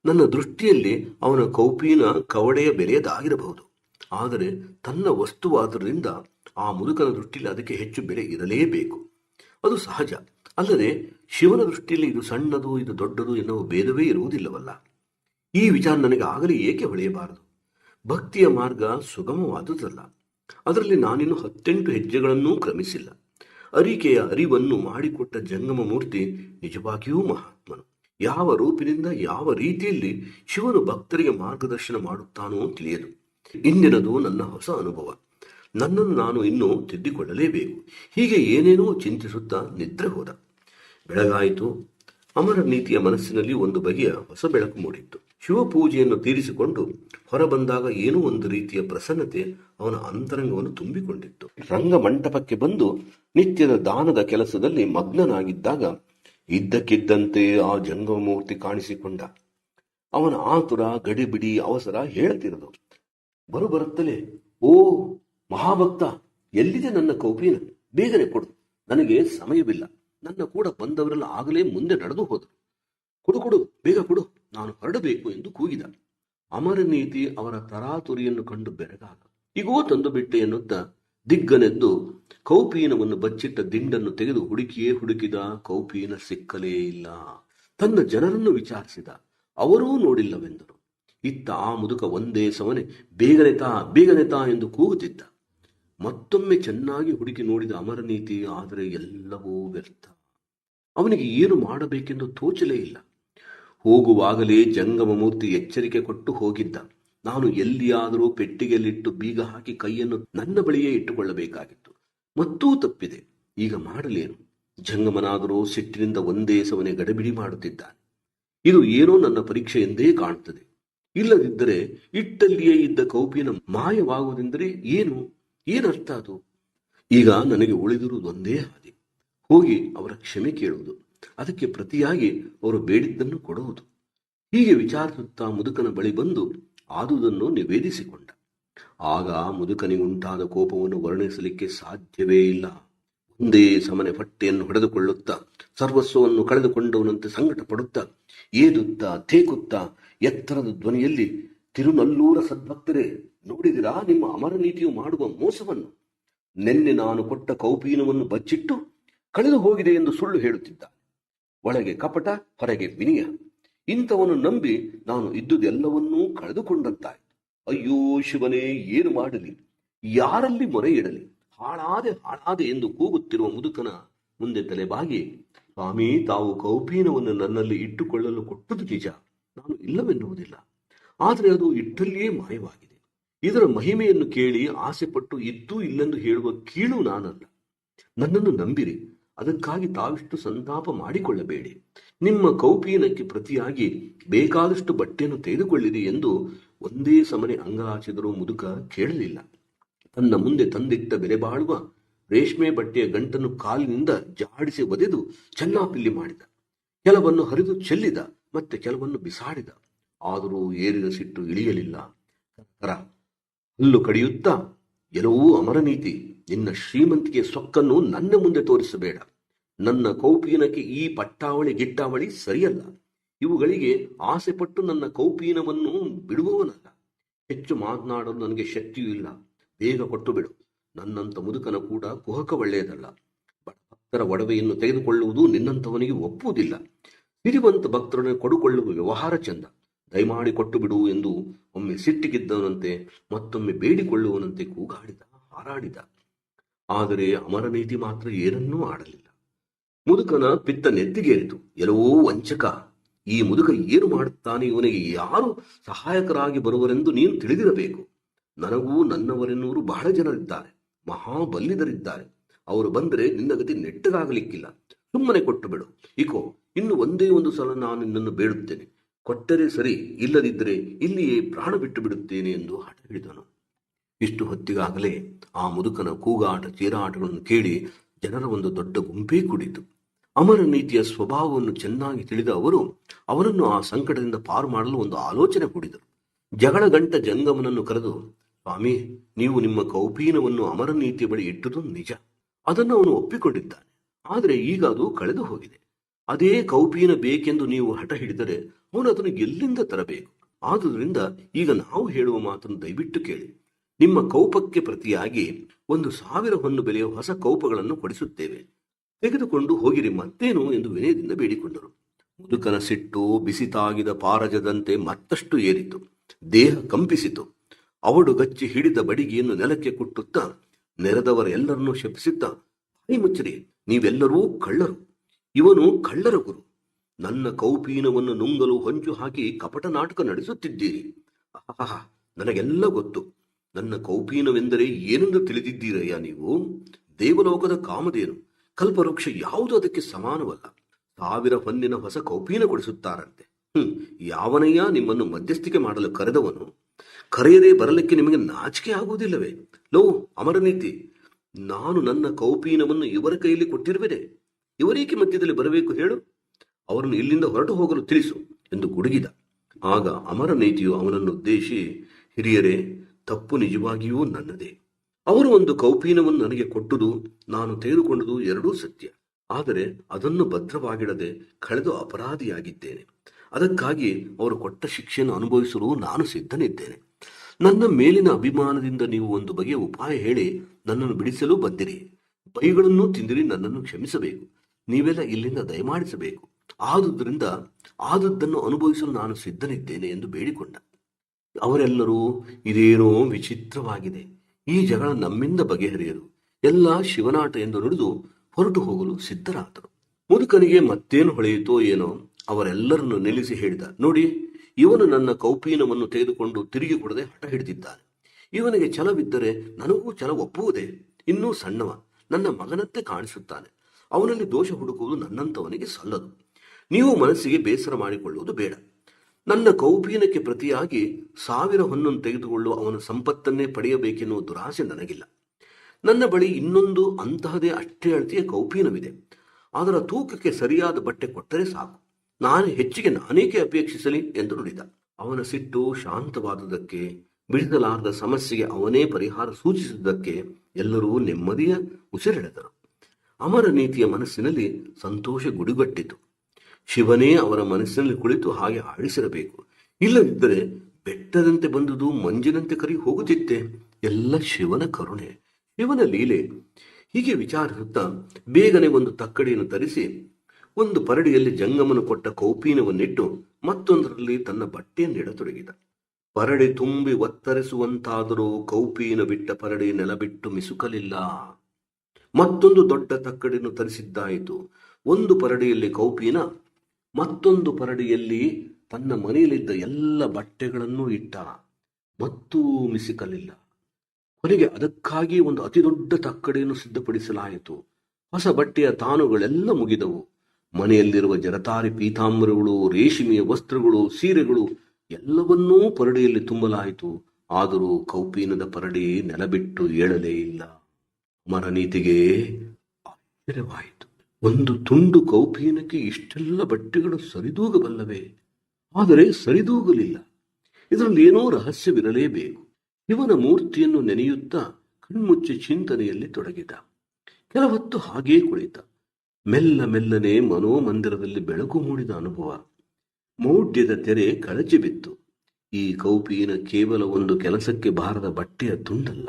ನನ್ನ ದೃಷ್ಟಿಯಲ್ಲಿ ಅವನ ಕೌಪಿನ ಕವಡೆಯ ಬೆಲೆಯದಾಗಿರಬಹುದು. ಆದರೆ ತನ್ನ ವಸ್ತುವಾದ್ದರಿಂದ ಆ ಮುದುಕನ ದೃಷ್ಟಿಯಲ್ಲಿ ಅದಕ್ಕೆ ಹೆಚ್ಚು ಬೆಲೆ ಇರಲೇಬೇಕು. ಅದು ಸಹಜ. ಅಲ್ಲದೆ ಶಿವನ ದೃಷ್ಟಿಯಲ್ಲಿ ಇದು ಸಣ್ಣದು, ಇದು ದೊಡ್ಡದು ಎನ್ನುವ ಭೇದವೇ ಇರುವುದಿಲ್ಲವಲ್ಲ? ಈ ವಿಚಾರ ನನಗೆ ಆಗಲೇ ಏಕೆ ಹೊಳೆಯಬಾರದು? ಭಕ್ತಿಯ ಮಾರ್ಗ ಸುಗಮವಾದುದಲ್ಲ. ಅದರಲ್ಲಿ ನಾನಿನ್ನು ಹತ್ತೆಂಟು ಹೆಜ್ಜೆಗಳನ್ನೂ ಕ್ರಮಿಸಿಲ್ಲ. ಅರಿಕೆಯ ಅರಿವನ್ನು ಮಾಡಿಕೊಟ್ಟ ಜಂಗಮ ಮೂರ್ತಿ ನಿಜವಾಗಿಯೂ ಮಹಾತ್ಮನು. ಯಾವ ರೂಪಿನಿಂದ ಯಾವ ರೀತಿಯಲ್ಲಿ ಶಿವನು ಭಕ್ತರಿಗೆ ಮಾರ್ಗದರ್ಶನ ಮಾಡುತ್ತಾನೋ ತಿಳಿಯದು. ಇಂದಿನದು ನನ್ನ ಹೊಸ ಅನುಭವ. ನನ್ನನ್ನು ನಾನು ಇನ್ನೂ ತಿದ್ದಿಕೊಳ್ಳಲೇಬೇಕು. ಹೀಗೆ ಏನೇನೋ ಚಿಂತಿಸುತ್ತಾ ನಿದ್ರೆ ಹೋದ. ಬೆಳಗಾಯಿತು. ಅಮರ ನೀತಿಯ ಮನಸ್ಸಿನಲ್ಲಿ ಒಂದು ಬಗೆಯ ಹೊಸ ಬೆಳಕು ಮೂಡಿತ್ತು. ಶಿವಪೂಜೆಯನ್ನು ತೀರಿಸಿಕೊಂಡು ಹೊರಬಂದಾಗ ಏನೋ ಒಂದು ರೀತಿಯ ಪ್ರಸನ್ನತೆ ಅವನ ಅಂತರಂಗವನ್ನು ತುಂಬಿಕೊಂಡಿತ್ತು. ರಂಗಮಂಟಪಕ್ಕೆ ಬಂದು ನಿತ್ಯದ ದಾನದ ಕೆಲಸದಲ್ಲಿ ಮಗ್ನನಾಗಿದ್ದಾಗ ಇದ್ದಕ್ಕಿದ್ದಂತೆ ಆ ಜಂಗಮೂರ್ತಿ ಕಾಣಿಸಿಕೊಂಡ. ಅವನ ಆತುರ, ಗಡಿಬಿಡಿ, ಅವಸರ ಹೇಳುತ್ತಿರದು ಬರುಬರುತ್ತಲೇ ಓ, ಮಹಾಭಕ್ತ, ಎಲ್ಲಿದೆ ನನ್ನ ಕೌಪಿನ? ಬೇಗನೆ ಕೊಡು. ನನಗೆ ಸಮಯವಿಲ್ಲ. ನನ್ನ ಕೂಡ ಬಂದವರೆಲ್ಲ ಆಗಲೇ ಮುಂದೆ ನಡೆದು ಹೋದರು. ಕೊಡು ಕೊಡು, ಬೇಗ ಕೊಡು. ನಾನು ಹೊರಡಬೇಕು ಎಂದು ಕೂಗಿದ ಅಮರನೀತಿ ಅವರ ತರಾತುರಿಯನ್ನು ಕಂಡು ಬೆರಗಾಗ ಈಗೋ ತಂದು ಬಿಟ್ಟೆ ಎನ್ನುತ್ತ ದಿಗ್ಗನೆದ್ದು ಕೌಪೀನವನ್ನು ಬಚ್ಚಿಟ್ಟ ದಿಂಡನ್ನು ತೆಗೆದು ಹುಡುಕಿಯೇ ಹುಡುಕಿದ ಕೌಪೀನ ಸಿಕ್ಕಲೇ ಇಲ್ಲ. ತನ್ನ ಜನರನ್ನು ವಿಚಾರಿಸಿದ, ಅವರೂ ನೋಡಿಲ್ಲವೆಂದರು ಇತ್ತ ಆ ಮುದುಕ ಒಂದೇ ಸವನೆ ಬೇಗನೆ ತಾ ಬೇಗನೆ ತಾ ಎಂದು ಕೂಗುತ್ತಿದ್ದ. ಮತ್ತೊಮ್ಮೆ ಚೆನ್ನಾಗಿ ಹುಡುಕಿ ನೋಡಿದ ಅಮರನೀತಿ, ಆದರೆ ಎಲ್ಲವೂ ವ್ಯರ್ಥ. ಅವನಿಗೆ ಏನು ಮಾಡಬೇಕೆಂದು ತೋಚಲೇ ಇಲ್ಲ. ಹೋಗುವಾಗಲೇ ಜಂಗಮಮೂರ್ತಿ ಎಚ್ಚರಿಕೆ ಕೊಟ್ಟು ಹೋಗಿದ್ದ. ನಾನು ಎಲ್ಲಿಯಾದರೂ ಪೆಟ್ಟಿಗೆಯಲ್ಲಿಟ್ಟು ಬೀಗ ಹಾಕಿ ಕೈಯನ್ನು ನನ್ನ ಬಳಿಯೇ ಇಟ್ಟುಕೊಳ್ಳಬೇಕಾಗಿತ್ತು. ಮತ್ತೂ ತಪ್ಪಿದೆ. ಈಗ ಮಾಡಲೇನು? ಜಂಗಮನಾದರೂ ಸಿಟ್ಟಿನಿಂದ ಒಂದೇ ಸವನೆ ಗಡಬಿಡಿ ಮಾಡುತ್ತಿದ್ದಾನೆ. ಇದು ಏನೋ ನನ್ನ ಪರೀಕ್ಷೆ ಎಂದೇ ಕಾಣುತ್ತದೆ. ಇಲ್ಲದಿದ್ದರೆ ಇಟ್ಟಲ್ಲಿಯೇ ಇದ್ದ ಕೌಪಿನ ಮಾಯವಾಗುವುದೆಂದರೆ ಏನು? ಏನರ್ಥ ಅದು? ಈಗ ನನಗೆ ಉಳಿದಿರುವುದೊಂದೇ ಹಾದಿ ಹೋಗಿ ಅವರ ಕ್ಷಮೆ ಕೇಳುವುದು. ಅದಕ್ಕೆ ಪ್ರತಿಯಾಗಿ ಅವರು ಬೇಡಿದ್ದನ್ನು ಕೊಡುವುದು. ಹೀಗೆ ವಿಚಾರಿಸುತ್ತಾ ಮುದುಕನ ಬಳಿ ಬಂದು ಆದುದನ್ನು ನಿವೇದಿಸಿಕೊಂಡ. ಆಗ ಮುದುಕನಿಗುಂಟಾದ ಕೋಪವನ್ನು ವರ್ಣಿಸಲಿಕ್ಕೆ ಸಾಧ್ಯವೇ ಇಲ್ಲ. ಒಂದೇ ಸಮನೆ ಹೊಟ್ಟೆಯನ್ನು ಹೊಡೆದುಕೊಳ್ಳುತ್ತಾ, ಸರ್ವಸ್ವವನ್ನು ಕಳೆದುಕೊಂಡವನಂತೆ ಸಂಕಟ ಪಡುತ್ತಾ ಏದುತ್ತಾ, ತೇಕುತ್ತಾ, ಎತ್ತರದ ಧ್ವನಿಯಲ್ಲಿ, ತಿರುನಲ್ಲೂರ ಸದ್ಭಕ್ತರೇ, ನೋಡಿದಿರಾ ನಿಮ್ಮ ಅಮರ ನೀತಿಯು ಮಾಡುವ ಮೋಸವನ್ನು? ನಿನ್ನೆ ನಾನು ಕೊಟ್ಟ ಕೌಪೀನವನ್ನು ಬಚ್ಚಿಟ್ಟು ಕಳೆದು ಹೋಗಿದೆ ಎಂದು ಸುಳ್ಳು ಹೇಳುತ್ತಿದ್ದ. ಒಳಗೆ ಕಪಟ, ಹೊರಗೆ ವಿನಯ. ಇಂಥವನ್ನು ನಂಬಿ ನಾನು ಇದ್ದುದೆಲ್ಲವನ್ನೂ ಕಳೆದುಕೊಂಡಂತಾಯ್ತು. ಅಯ್ಯೋ ಶಿವನೇ, ಏನು ಮಾಡಲಿ? ಯಾರಲ್ಲಿ ಮೊರೆ ಇಡಲಿ ಹಾಳಾದೆ ಹಾಳಾದೆ ಎಂದು ಕೂಗುತ್ತಿರುವ ಮುದುಕನ ಮುಂದೆ ತಲೆಬಾಗಿ ಸ್ವಾಮಿ, ತಾವು ಕೌಪೀನವನ್ನು ನನ್ನಲ್ಲಿ ಇಟ್ಟುಕೊಳ್ಳಲು ಕೊಟ್ಟದು ನಿಜ. ನಾನು ಇಲ್ಲವೆನ್ನುವುದಿಲ್ಲ. ಆದರೆ ಅದು ಇಟ್ಟಲ್ಲಿಯೇ ಮಾಯವಾಗಿದೆ. ಇದರ ಮಹಿಮೆಯನ್ನು ಕೇಳಿ ಆಸೆಪಟ್ಟು ಇದ್ದೂ ಇಲ್ಲೆಂದು ಹೇಳುವ ಕೀಳು ನಾನಲ್ಲ. ನನ್ನನ್ನು ನಂಬಿರಿ. ಅದಕ್ಕಾಗಿ ತಾವಿಷ್ಟು ಸಂತಾಪ ಮಾಡಿಕೊಳ್ಳಬೇಡಿ. ನಿಮ್ಮ ಕೌಪೀನಕ್ಕೆ ಪ್ರತಿಯಾಗಿ ಬೇಕಾದಷ್ಟು ಬಟ್ಟೆಯನ್ನು ತೆಗೆದುಕೊಳ್ಳಿರಿ ಎಂದು ಒಂದೇ ಸಮನೆ ಅಂಗಾಚಿದರೂ ಮುದುಕ ಕೇಳಲಿಲ್ಲ. ತನ್ನ ಮುಂದೆ ತಂದಿಟ್ಟ ಬೆಲೆ ಬಾಳುವ ರೇಷ್ಮೆ ಬಟ್ಟೆಯ ಗಂಟನ್ನು ಕಾಲಿನಿಂದ ಜಾಡಿಸಿ ಒದೆದು ಚೆನ್ನಾಪಿಲ್ಲಿ ಮಾಡಿದ. ಕೆಲವನ್ನು ಹರಿದು ಚೆಲ್ಲಿದ, ಮತ್ತೆ ಕೆಲವನ್ನು ಬಿಸಾಡಿದ. ಆದರೂ ಏರಿದ ಸಿಟ್ಟು ಇಳಿಯಲಿಲ್ಲ. ಕರ ಹಲ್ಲು ಕಡಿಯುತ್ತಾ, ಎಲ್ಲವೂ ಅಮರನೀತಿ. ನಿನ್ನ ಶ್ರೀಮಂತಿಗೆ ಸೊಕ್ಕನ್ನು ನನ್ನ ಮುಂದೆ ತೋರಿಸಬೇಡ. ನನ್ನ ಕೌಪೀನಕ್ಕೆ ಈ ಪಟ್ಟಾವಳಿ, ಗಿಟ್ಟಾವಳಿ ಸರಿಯಲ್ಲ. ಇವುಗಳಿಗೆ ಆಸೆಪಟ್ಟು ನನ್ನ ಕೌಪೀನವನ್ನು ಬಿಡುವವನಲ್ಲ. ಹೆಚ್ಚು ಮಾತನಾಡಲು ನನಗೆ ಶಕ್ತಿಯೂ ಇಲ್ಲ. ಬೇಗ ಕೊಟ್ಟು ಬಿಡು. ನನ್ನಂಥ ಮುದುಕನ ಕೂಡ ಕುಹಕ ಒಳ್ಳೆಯದಲ್ಲ. ಭಕ್ತರ ಒಡವೆಯನ್ನು ತೆಗೆದುಕೊಳ್ಳುವುದು ನಿನ್ನಂಥವನಿಗೆ ಒಪ್ಪುವುದಿಲ್ಲ. ಸಿರಿವಂತ ಭಕ್ತರನ್ನು ಕೊಡುಕೊಳ್ಳುವ ವ್ಯವಹಾರ ಚಂದ. ದಯಮಾಡಿ ಕೊಟ್ಟು ಬಿಡು ಎಂದು ಒಮ್ಮೆ ಸಿಟ್ಟಿಗಿದ್ದವನಂತೆ ಮತ್ತೊಮ್ಮೆ ಬೇಡಿಕೊಳ್ಳುವನಂತೆ ಕೂಗಾಡಿದ, ಹಾರಾಡಿದ. ಆದರೆ ಅಮರನೀತಿ ಮಾತ್ರ ಏನನ್ನೂ ಆಡಲಿಲ್ಲ. ಮುದುಕನ ಪಿತ್ತ ನೆತ್ತಿಗೇರಿತು. ಎಲ್ಲವೂ ವಂಚಕ. ಈ ಮುದುಕ ಏನು ಮಾಡುತ್ತಾನೆ? ಇವನಿಗೆ ಯಾರು ಸಹಾಯಕರಾಗಿ ಬರುವರೆಂದು ನೀನು ತಿಳಿದಿರಬೇಕು. ನನಗೂ ನನ್ನವರೆನ್ನೂರು ಬಹಳ ಜನರಿದ್ದಾರೆ. ಮಹಾಬಲ್ಲಿದರಿದ್ದಾರೆ ಅವರು ಬಂದರೆ ನಿನ್ನ ಗತಿ ನೆಟ್ಟಗಾಗಲಿಕ್ಕಿಲ್ಲ. ಸುಮ್ಮನೆ ಕೊಟ್ಟು ಬಿಡು. ಇಕೋ, ಇನ್ನು ಒಂದೇ ಒಂದು ಸಲ ನಾನು ನಿನ್ನನ್ನು ಬೇಡುತ್ತೇನೆ. ಕೊಟ್ಟರೆ ಸರಿ, ಇಲ್ಲದಿದ್ದರೆ ಇಲ್ಲಿಯೇ ಪ್ರಾಣ ಬಿಟ್ಟು ಬಿಡುತ್ತೇನೆ ಎಂದು ಹಠ ಹಿಡಿದನು ಇಷ್ಟು ಹೊತ್ತಿಗಾಗಲೇ ಆ ಮುದುಕನ ಕೂಗಾಟ ಚೀರಾಟಗಳನ್ನು ಕೇಳಿ ಜನರ ಒಂದು ದೊಡ್ಡ ಗುಂಪೇ ಕುಡಿತು ಅಮರ ನೀತಿಯ ಸ್ವಭಾವವನ್ನು ಚೆನ್ನಾಗಿ ತಿಳಿದ ಅವರು ಅವನನ್ನು ಆ ಸಂಕಟದಿಂದ ಪಾರು ಮಾಡಲು ಒಂದು ಆಲೋಚನೆ ಕೂಡಿದರು. ಜಗಳ ಗಂಟ ಜಂಗಮನನ್ನು ಕರೆದು, ಸ್ವಾಮಿ, ನೀವು ನಿಮ್ಮ ಕೌಪೀನವನ್ನು ಅಮರ ನೀತಿಯ ಬಳಿ ಇಟ್ಟುದು ನಿಜ. ಅದನ್ನು ಅವನು ಒಪ್ಪಿಕೊಂಡಿದ್ದಾನೆ. ಆದರೆ ಈಗ ಅದು ಕಳೆದು ಹೋಗಿದೆ. ಅದೇ ಕೌಪೀನ ಬೇಕೆಂದು ನೀವು ಹಠ ಹಿಡಿದರೆ ಅವನು ಅದನ್ನು ಎಲ್ಲಿಂದ ತರಬೇಕು? ಆದುದರಿಂದ ಈಗ ನಾವು ಹೇಳುವ ಮಾತನ್ನು ದಯವಿಟ್ಟು ಕೇಳಿ. ನಿಮ್ಮ ಕೌಪಕ್ಕೆ ಪ್ರತಿಯಾಗಿ ಒಂದು ಸಾವಿರ ಹೊನ್ನು ಬೆಲೆಯ ಹೊಸ ಕೌಪಗಳನ್ನು ಕೊಡಿಸುತ್ತೇವೆ. ತೆಗೆದುಕೊಂಡು ಹೋಗಿರಿ ಮತ್ತೇನು ಎಂದು ವಿನಯದಿಂದ ಬೇಡಿಕೊಂಡರು. ಮುದುಕನ ಸಿಟ್ಟು ಬಿಸಿ ತಾಗಿದ ಪಾರಜದಂತೆ ಮತ್ತಷ್ಟು ಏರಿತು. ದೇಹ ಕಂಪಿಸಿತು. ಅವಡು ಗಚ್ಚಿ ಹಿಡಿದ ಬಡಿಗೆಯನ್ನು ನೆಲಕ್ಕೆ ಕುಟ್ಟುತ್ತಾ ನೆರೆದವರೆಲ್ಲರನ್ನೂ ಶಪಿಸುತ್ತಾ ಹೈ ಮುಚ್ಚರಿ, ನೀವೆಲ್ಲರೂ ಕಳ್ಳರು. ಇವನು ಕಳ್ಳರ ಗುರು. ನನ್ನ ಕೌಪೀನವನ್ನು ನುಂಗಲು ಹೊಂಚು ಹಾಕಿ ಕಪಟ ನಾಟಕ ನಡೆಸುತ್ತಿದ್ದೀರಿ. ನನಗೆಲ್ಲ ಗೊತ್ತು. ನನ್ನ ಕೌಪೀನವೆಂದರೆ ಏನೆಂದು ತಿಳಿದಿದ್ದೀರಯ್ಯ ನೀವು? ದೇವಲೋಕದ ಕಾಮಧೇನು, ಕಲ್ಪವೃಕ್ಷ ಯಾವುದು ಅದಕ್ಕೆ ಸಮಾನವಲ್ಲ. ಸಾವಿರ ಹೊನ್ನಿನ ಹೊಸ ಕೌಪೀನ ಕೊಡಿಸುತ್ತಾರಂತೆ. ಹ್ಮ್, ಯಾವನಯ್ಯ ನಿಮ್ಮನ್ನು ಮಧ್ಯಸ್ಥಿಕೆ ಮಾಡಲು ಕರೆದವನು? ಕರೆಯದೇ ಬರಲಿಕ್ಕೆ ನಿಮಗೆ ನಾಚಿಕೆ ಆಗುವುದಿಲ್ಲವೇ? ಲೋ ಅಮರನೀತಿ ನಾನು ನನ್ನ ಕೌಪೀನವನ್ನು ಇವರ ಕೈಯಲ್ಲಿ ಕೊಟ್ಟಿರುವೆನೆ. ಇವರೇಕೆ ಮಧ್ಯದಲ್ಲಿ ಬರಬೇಕು ಹೇಳು? ಅವರನ್ನು ಇಲ್ಲಿಂದ ಹೊರಟು ಹೋಗಲು ತಿಳಿಸು ಎಂದು ಗುಡುಗಿದ. ಆಗ ಅಮರ ನೀತಿಯು ಅವನನ್ನು ಉದ್ದೇಶಿ, ಹಿರಿಯರೇ ತಪ್ಪು ನಿಜವಾಗಿಯೂ ನನ್ನದೇ. ಅವರು ಒಂದು ಕೌಪೀನವನ್ನು ನನಗೆ ಕೊಟ್ಟುದು, ನಾನು ತೆಗೆದುಕೊಂಡುದು ಎರಡೂ ಸತ್ಯ. ಆದರೆ ಅದನ್ನು ಭದ್ರವಾಗಿಡದೆ ಕಳೆದು ಅಪರಾಧಿಯಾಗಿದ್ದೇನೆ. ಅದಕ್ಕಾಗಿ ಅವರು ಕೊಟ್ಟ ಶಿಕ್ಷೆಯನ್ನು ಅನುಭವಿಸಲು ನಾನು ಸಿದ್ಧನಿದ್ದೇನೆ. ನನ್ನ ಮೇಲಿನ ಅಭಿಮಾನದಿಂದ ನೀವು ಒಂದು ಬಗೆಯ ಉಪಾಯ ಹೇಳಿ ನನ್ನನ್ನು ಬಿಡಿಸಲು ಬಂದಿರಿ. ಬೈಗಳನ್ನು ತಿಂದಿರಿ, ನನ್ನನ್ನು ಕ್ಷಮಿಸಬೇಕು. ನೀವೆಲ್ಲ ಇಲ್ಲಿಂದ ದಯಮಾಡಿಸಬೇಕು. ಆದುದರಿಂದ ಆದದ್ದನ್ನು ಅನುಭವಿಸಲು ನಾನು ಸಿದ್ಧನಿದ್ದೇನೆ ಎಂದು ಬೇಡಿಕೊಂಡ. ಅವರೆಲ್ಲರೂ ಇದೇನೋ ವಿಚಿತ್ರವಾಗಿದೆ. ಈ ಜಗಳ ನಮ್ಮಿಂದ ಬಗೆಹರಿಯರು ಎಲ್ಲ ಶಿವನಾಟ ಎಂದು ನುಡಿದು ಹೊರಟು ಹೋಗಲು ಸಿದ್ಧರಾದರು. ಮುದುಕನಿಗೆ ಮತ್ತೇನು ಹೊಳೆಯಿತೋ ಏನೋ ಅವರೆಲ್ಲರನ್ನು ನಿಲ್ಲಿಸಿ ಹೇಳಿದ. ನೋಡಿ, ಇವನು ನನ್ನ ಕೌಪೀನವನ್ನು ತೆಗೆದುಕೊಂಡು ತಿರುಗಿ ಕೊಡದೆ ಹಠ ಹಿಡಿದಿದ್ದಾನೆ. ಇವನಿಗೆ ಛಲವಿದ್ದರೆ ನನಗೂ ಛಲ ಒಪ್ಪುವುದೇ? ಇನ್ನೂ ಸಣ್ಣವ, ನನ್ನ ಮಗನಂತೆ ಕಾಣಿಸುತ್ತಾನೆ. ಅವನಲ್ಲಿ ದೋಷ ಹುಡುಕುವುದು ನನ್ನಂತವನಿಗೆ ಸಲ್ಲದು. ನೀವು ಮನಸ್ಸಿಗೆ ಬೇಸರ ಮಾಡಿಕೊಳ್ಳುವುದು ಬೇಡ. ನನ್ನ ಕೌಪೀನಕ್ಕೆ ಪ್ರತಿಯಾಗಿ ಸಾವಿರ ಹೊನ್ನನ್ನು ತೆಗೆದುಕೊಳ್ಳುವ ಅವನ ಸಂಪತ್ತನ್ನೇ ಪಡೆಯಬೇಕೆನ್ನುವ ದುರಾಸೆ ನನಗಿಲ್ಲ. ನನ್ನ ಬಳಿ ಇನ್ನೊಂದು ಅಂತಹದೇ ಅಷ್ಟೇ ಅಳತೆಯ ಕೌಪೀನವಿದೆ. ಅದರ ತೂಕಕ್ಕೆ ಸರಿಯಾದ ಬಟ್ಟೆ ಕೊಟ್ಟರೆ ಸಾಕು. ನಾನು ಹೆಚ್ಚಿಗೆ ನಾನೇಕೆ ಅಪೇಕ್ಷಿಸಲಿ ಎಂದು ನುಡಿದ. ಅವನ ಸಿಟ್ಟು ಶಾಂತವಾದುದಕ್ಕೆ ಬಿಡಿಸಲಾರದ ಸಮಸ್ಯೆಗೆ ಅವನೇ ಪರಿಹಾರ ಸೂಚಿಸಿದ್ದಕ್ಕೆ ಎಲ್ಲರೂ ನೆಮ್ಮದಿಯ ಉಸಿರೆಳೆದರು. ಅಮರ ನೀತಿಯ ಮನಸ್ಸಿನಲ್ಲಿ ಸಂತೋಷ ಗುಡಿಗಟ್ಟಿತು. ಶಿವನೇ ಅವರ ಮನಸ್ಸಿನಲ್ಲಿ ಕುಳಿತು ಹಾಗೆ ಆಳಿಸಿರಬೇಕು. ಇಲ್ಲದಿದ್ದರೆ ಬೆಟ್ಟದಂತೆ ಬಂದುದು ಮಂಜಿನಂತೆ ಕರಿ ಹೋಗುತ್ತಿತ್ತೆ. ಎಲ್ಲ ಶಿವನ ಕರುಣೆ. ಶಿವನ ಲೀಲೆ. ಹೀಗೆ ವಿಚಾರಿಸುತ್ತಾ ಬೇಗನೆ ಒಂದು ತಕ್ಕಡಿಯನ್ನು ತರಿಸಿ, ಒಂದು ಪರಡಿಯಲ್ಲಿ ಜಂಗಮನು ಕೊಟ್ಟ ಕೌಪೀನವನ್ನಿಟ್ಟು ಮತ್ತೊಂದರಲ್ಲಿ ತನ್ನ ಬಟ್ಟೆಯನ್ನು ಇಡತೊಡಗಿದ ಪರಡಿ ತುಂಬಿ ಒತ್ತರಿಸುವಂತಾದರೂ ಕೌಪೀನ ಬಿಟ್ಟ ಪರಡಿ ನೆಲಬಿಟ್ಟು ಮಿಸುಕಲಿಲ್ಲ. ಮತ್ತೊಂದು ದೊಡ್ಡ ತಕ್ಕಡಿಯನ್ನು ತರಿಸಿದ್ದಾಯಿತು. ಒಂದು ಪರಡಿಯಲ್ಲಿ ಕೌಪೀನ ಮತ್ತೊಂದು ಪರಡಿಯಲ್ಲಿ ತನ್ನ ಮನೆಯಲ್ಲಿದ್ದ ಎಲ್ಲ ಬಟ್ಟೆಗಳನ್ನು ಇಟ್ಟ, ಮತ್ತೂ ಮಿಸಿಕಲಿಲ್ಲ. ಕೊನೆಗೆ ಅದಕ್ಕಾಗಿ ಒಂದು ಅತಿದೊಡ್ಡ ತಕ್ಕಡಿಯನ್ನು ಸಿದ್ಧಪಡಿಸಲಾಯಿತು. ಹೊಸ ಬಟ್ಟೆಯ ತಾನುಗಳೆಲ್ಲ ಮುಗಿದವು. ಮನೆಯಲ್ಲಿರುವ ಜರತಾರಿ ಪೀತಾಂಬರಗಳು, ರೇಷ್ಮೆಯ ವಸ್ತ್ರಗಳು, ಸೀರೆಗಳು ಎಲ್ಲವನ್ನೂ ಪರಡಿಯಲ್ಲಿ ತುಂಬಲಾಯಿತು. ಆದರೂ ಕೌಪೀನದ ಪರಡಿ ನೆಲಬಿಟ್ಟು ಏಳಲೇ ಇಲ್ಲ. ಮರನೀತಿಗೆ ಆಶ್ಚರ್ಯವಾಯಿತು. ಒಂದು ತುಂಡು ಕೌಪೀನಕ್ಕೆ ಇಷ್ಟೆಲ್ಲ ಬಟ್ಟೆಗಳು ಸರಿದೂಗಬಲ್ಲವೇ? ಆದರೆ ಸರಿದೂಗಲಿಲ್ಲ. ಇದರಲ್ಲಿ ಏನೋ ರಹಸ್ಯವಿರಲೇಬೇಕು. ಇವನ ಮೂರ್ತಿಯನ್ನು ನೆನೆಯುತ್ತಾ ಕಣ್ಮುಚ್ಚಿ ಚಿಂತನೆಯಲ್ಲಿ ತೊಡಗಿದ. ಕೆಲವೊತ್ತು ಹಾಗೇ ಕುಳಿತ. ಮೆಲ್ಲ ಮೆಲ್ಲನೆ ಮನೋಮಂದಿರದಲ್ಲಿ ಬೆಳಕು ಮೂಡಿದ ಅನುಭವ. ಮೌಢ್ಯದ ತೆರೆ ಕಳಚಿ ಬಿತ್ತು. ಈ ಕೌಪೀನ ಕೇವಲ ಒಂದು ಕೆಲಸಕ್ಕೆ ಬಾರದ ಬಟ್ಟೆಯ ತುಂಡಲ್ಲ.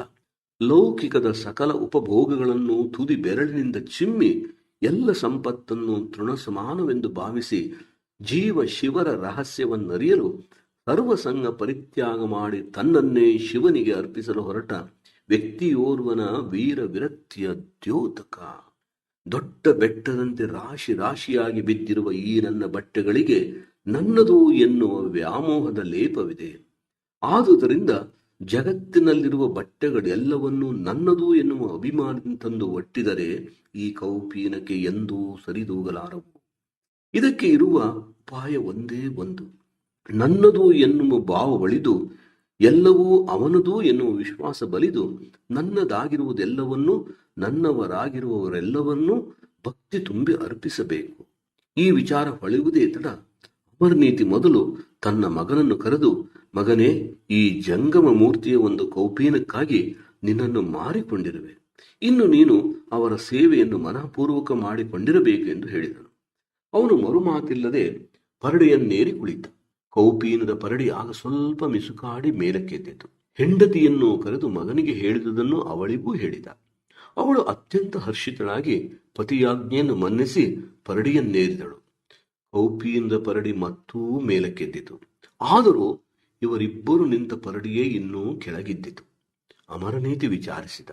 ಲೌಕಿಕದ ಸಕಲ ಉಪಭೋಗಗಳನ್ನು ತುದಿ ಬೆರಳಿನಿಂದ ಚಿಮ್ಮಿ ಎಲ್ಲ ಸಂಪತ್ತನ್ನು ತೃಣ ಸಮಾನವೆಂದು ಭಾವಿಸಿ ಜೀವ ಶಿವರ ರಹಸ್ಯವನ್ನರಿಯಲು ಸರ್ವಸಂಗ ಪರಿತ್ಯಾಗ ಮಾಡಿ ತನ್ನನ್ನೇ ಶಿವನಿಗೆ ಅರ್ಪಿಸಲು ಹೊರಟ ವ್ಯಕ್ತಿಯೋರ್ವನ ವೀರ ವಿರಕ್ತಿಯ ದ್ಯೋತಕ. ದೊಡ್ಡ ಬೆಟ್ಟದಂತೆ ರಾಶಿ ರಾಶಿಯಾಗಿ ಬಿದ್ದಿರುವ ಈ ನನ್ನ ಬಟ್ಟೆಗಳಿಗೆ ನನ್ನದು ಎನ್ನುವ ವ್ಯಾಮೋಹದ ಲೇಪವಿದೆ. ಆದುದರಿಂದ ಜಗತ್ತಿನಲ್ಲಿರುವ ಬಟ್ಟೆಗಳೆಲ್ಲವನ್ನೂ ನನ್ನದು ಎನ್ನುವ ಅಭಿಮಾನ ತಂದು ಒಟ್ಟಿದರೆ ಈ ಕೌಪೀನಕ್ಕೆ ಎಂದೂ ಸರಿದೂಗಲಾರವು. ಇದಕ್ಕೆ ಇರುವ ಉಪಾಯ ಒಂದೇ ಒಂದು. ನನ್ನದು ಎನ್ನುವ ಭಾವ ಬಳಿದು ಎಲ್ಲವೂ ಅವನದು ಎನ್ನುವ ವಿಶ್ವಾಸ ಬಲಿದು, ನನ್ನದಾಗಿರುವುದೆಲ್ಲವನ್ನೂ, ನನ್ನವರಾಗಿರುವವರೆಲ್ಲವನ್ನೂ ಭಕ್ತಿ ತುಂಬಿ ಅರ್ಪಿಸಬೇಕು. ಈ ವಿಚಾರ ಹೊಳೆಯುವುದೇ ತಡ. ಅಮರ್ನೀತಿ ಮೊದಲು ತನ್ನ ಮಗನನ್ನು ಕರೆದು ಮಗನೇ, ಈ ಜಂಗಮ ಮೂರ್ತಿಯ ಒಂದು ಕೌಪೀನಕ್ಕಾಗಿ ನಿನ್ನನ್ನು ಮಾರಿಕೊಂಡಿರುವೆ. ಇನ್ನು ನೀನು ಅವರ ಸೇವೆಯನ್ನು ಮನಃಪೂರ್ವಕ ಮಾಡಿಕೊಂಡಿರಬೇಕು ಎಂದು ಹೇಳಿದನು. ಅವನು ಮರುಮಾತಿಲ್ಲದೆ ಪರಡೆಯನ್ನೇರಿ ಕುಳಿತ. ಕೌಪೀನದ ಪರಡಿ ಆಗ ಸ್ವಲ್ಪ ಮಿಸುಕಾಡಿ ಮೇಲಕ್ಕೆದ್ದಿತು ಹೆಂಡತಿಯನ್ನು ಕರೆದು ಮಗನಿಗೆ ಹೇಳಿದುದನ್ನು ಅವಳಿಗೂ ಹೇಳಿದ. ಅವಳು ಅತ್ಯಂತ ಹರ್ಷಿತಳಾಗಿ ಪತಿಯಾಜ್ಞೆಯನ್ನು ಮನ್ನಿಸಿ ಪರಡಿಯನ್ನೇರಿದಳು. ಕೌಪೀನದ ಪರಡಿ ಮತ್ತೂ ಮೇಲಕ್ಕೆದ್ದಿತು. ಆದರೂ ಇವರಿಬ್ಬರು ನಿಂತ ಪರಡಿಯೇ ಇನ್ನೂ ಕೆಳಗಿದ್ದಿತು. ಅಮರನೀತಿ ವಿಚಾರಿಸಿದ.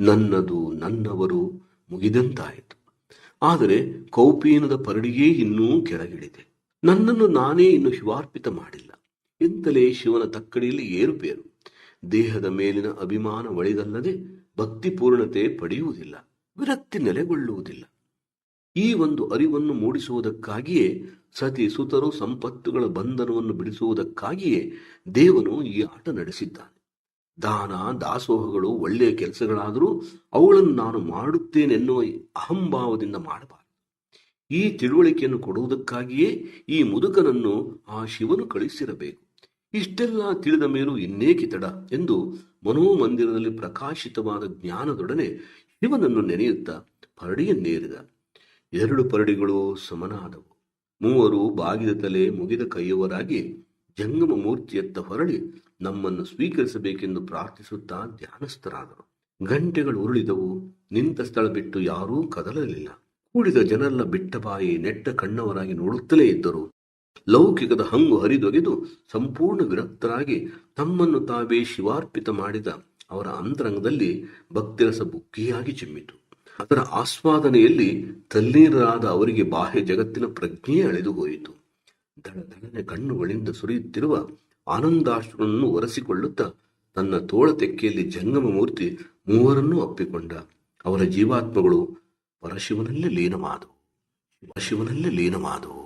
ನನ್ನದು ನನ್ನವರು ಮುಗಿದಂತಾಯಿತು. ಆದರೆ ಕೌಪೀನದ ಪರಡಿಯೇ ಇನ್ನೂ ಕೆಳಗಿಳಿದೆ. ನನ್ನನ್ನು ನಾನೇ ಇನ್ನು ಶಿವಾರ್ಪಿತ ಮಾಡಿಲ್ಲ. ಎಂತಲೇ ಶಿವನ ತಕ್ಕಡಿಯಲ್ಲಿ ಏರುಪೇರು. ದೇಹದ ಮೇಲಿನ ಅಭಿಮಾನ ಒಳಿದಲ್ಲದೆ ಭಕ್ತಿಪೂರ್ಣತೆ ಪಡೆಯುವುದಿಲ್ಲ. ವಿರಕ್ತಿ ನೆಲೆಗೊಳ್ಳುವುದಿಲ್ಲ. ಈ ಒಂದು ಅರಿವನ್ನು ಮೂಡಿಸುವುದಕ್ಕಾಗಿಯೇ ಸತಿ ಸುತರು ಸಂಪತ್ತುಗಳ ಬಂಧನವನ್ನು ಬಿಡಿಸುವುದಕ್ಕಾಗಿಯೇ ದೇವನು ಈ ಆಟ ನಡೆಸಿದ್ದಾನೆ. ದಾನ, ದಾಸೋಹಗಳು, ಒಳ್ಳೆಯ ಕೆಲಸಗಳಾದರೂ ಅವುಗಳನ್ನು ನಾನು ಮಾಡುತ್ತೇನೆನ್ನುವ ಅಹಂಭಾವದಿಂದ ಮಾಡಬಾರದು. ಈ ತಿಳುವಳಿಕೆಯನ್ನು ಕೊಡುವುದಕ್ಕಾಗಿಯೇ ಈ ಮುದುಕನನ್ನು ಆ ಶಿವನು ಕಳಿಸಿರಬೇಕು ಇಷ್ಟೆಲ್ಲ ತಿಳಿದ ಮೇಲೂ ಇನ್ನೇಕೆ ತಡ ಎಂದು ಮನೋಮಂದಿರದಲ್ಲಿ ಪ್ರಕಾಶಿತವಾದ ಜ್ಞಾನದೊಡನೆ ಶಿವನನ್ನು ನೆನೆಯುತ್ತಾ ಪರಡಿಯನ್ನೇರಿದ. ಎರಡು ಪರಡಿಗಳು ಸಮನಾದವು. ಮೂವರು ಬಾಗಿದ ತಲೆ ಮುಗಿದ ಕೈಯವರಾಗಿ ಜಂಗಮ ಮೂರ್ತಿಯತ್ತ ಹೊರಳಿ ನಮ್ಮನ್ನು ಸ್ವೀಕರಿಸಬೇಕೆಂದು ಪ್ರಾರ್ಥಿಸುತ್ತಾ ಧ್ಯಾನಸ್ಥರಾದರು. ಗಂಟೆಗಳು ಉರುಳಿದವು. ನಿಂತ ಸ್ಥಳ ಬಿಟ್ಟು ಯಾರೂ ಕದಲಲಿಲ್ಲ. ಕೂಡಿದ ಜನರೆಲ್ಲ ಬಿಟ್ಟ ಬಾಯಿ ನೆಟ್ಟ ಕಣ್ಣವರಾಗಿ ನೋಡುತ್ತಲೇ ಇದ್ದರು. ಲೌಕಿಕದ ಹಂಗು ಹರಿದೊಗೆದು ಸಂಪೂರ್ಣ ವಿರಕ್ತರಾಗಿ ತಮ್ಮನ್ನು ತಾವೇ ಶಿವಾರ್ಪಿತ ಮಾಡಿದ ಅವರ ಅಂತರಂಗದಲ್ಲಿ ಭಕ್ತಿರಸ ಬುಕ್ಕಿಯಾಗಿ ಚಿಮ್ಮಿತು. ಅದರ ಆಸ್ವಾದನೆಯಲ್ಲಿ ತಲ್ಲೀರಾದ ಅವರಿಗೆ ಬಾಹ್ಯ ಜಗತ್ತಿನ ಪ್ರಜ್ಞೆಯೇ ಅಳೆದು ಹೋಯಿತು. ದಳ ದಳನೆ ಕಣ್ಣುಗಳಿಂದ ಸುರಿಯುತ್ತಿರುವ ಆನಂದಾಶ್ರವನ್ನು ಒರೆಸಿಕೊಳ್ಳುತ್ತಾ ತನ್ನ ತೋಳ ತೆಕ್ಕೆಯಲ್ಲಿ ಜಂಗಮ ಮೂರ್ತಿ ಮೂವರನ್ನೂ ಅಪ್ಪಿಕೊಂಡ ಅವರ ಜೀವಾತ್ಮಗಳು ಪರಶಿವನಲ್ಲೇ ಲೀನವಾದವು ಪರಶಿವನಲ್ಲೇ ಲೀನವಾದವು